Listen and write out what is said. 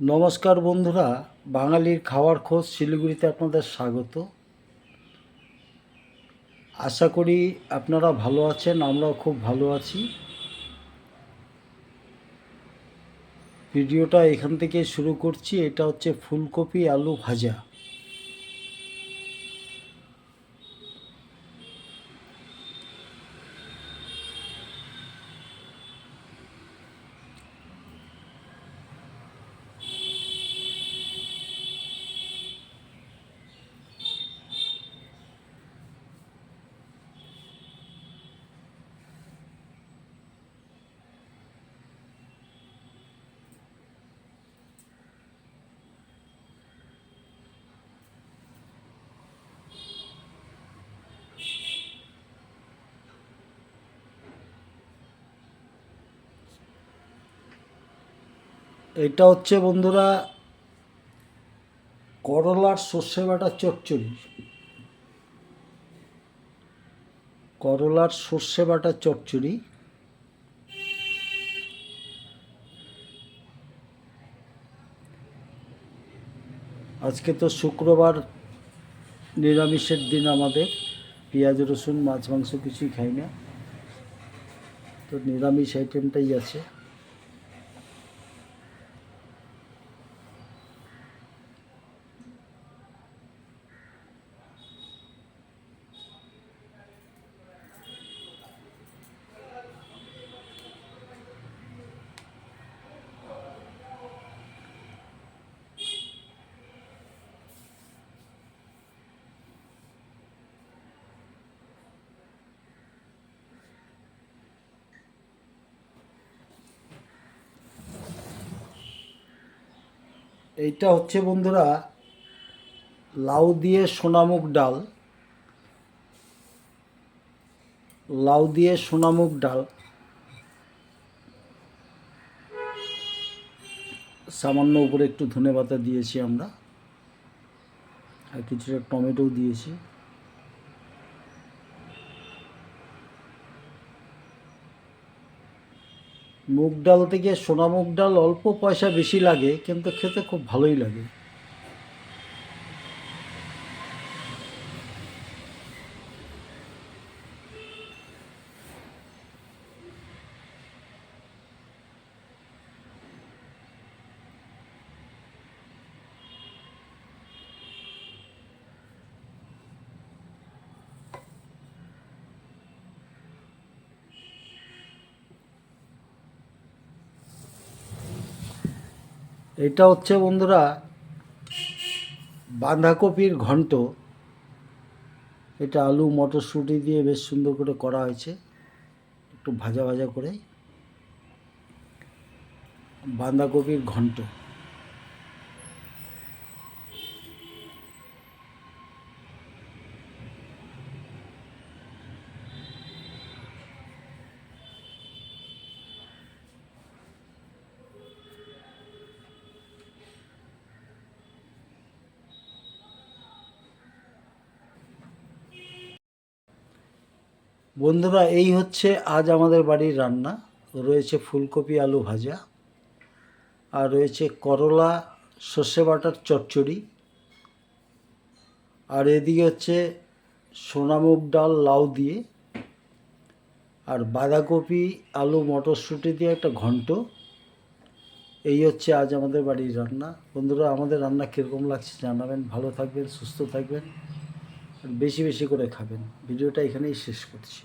নমস্কার বন্ধুরা, বাঙালির খাওয়ার খোঁজ শিলিগুড়িতে আপনাদের স্বাগত। আশা করি আপনারা ভালো আছেন, আমরাও খুব ভালো আছি। ভিডিওটা এখান থেকে শুরু করছি, এটা হচ্ছে ফুলকপি আলু ভাজা। এটা হচ্ছে বন্ধুরা করলার সর্ষে বাটা চচ্চড়ি। করলার সর্ষে বাটা চচ্চড়ি। আজকে তো শুক্রবার নিরামিষের দিন আমাদের, পেঁয়াজ, রসুন, মাছ, মাংস কিছুই খাই না। তো নিরামিষ আইটেমটাই আছে। এইটা হচ্ছে বন্ধুরা লাউ দিয়ে সোনামুখ ডাল। লাউ দিয়ে সোনামুখ ডাল। সামান্য উপরে একটু ধনে পাতা দিয়েছি আমরা। আর কিছুটা টমেটো দিয়েছি। মুগ ডাল থেকে সোনা মুগ ডাল অল্প পয়সা বেশি লাগে, কিন্তু খেতে খুব ভালোই লাগে। এটা হচ্ছে বন্ধুরা বাঁধাকপির ঘন্ট। এটা আলু, মটরশুঁটি দিয়ে বেশ সুন্দর করে করা হয়েছে। একটু ভাজা ভাজা করে। বাঁধাকপির ঘন্ট। বন্ধুরা, এই হচ্ছে আজ আমাদের বাড়ির রান্না। রয়েছে ফুলকপি আলু ভাজা, আর রয়েছে করলা, সর্ষে বাটার চচ্চড়ি, আর এদিকে হচ্ছে সোনামুগ ডাল লাউ দিয়ে, আর বাঁধাকপি, আলু, মটরশুঁটি দিয়ে একটা ঘন্ট। এই হচ্ছে আজ আমাদের বাড়ির রান্না। বন্ধুরা, আমাদের রান্না কীরকম লাগছে জানাবেন, ভালো থাকবেন, সুস্থ থাকবেন। বেশি বেশি করে খাবেন। ভিডিওটা এখানেই শেষ করছি।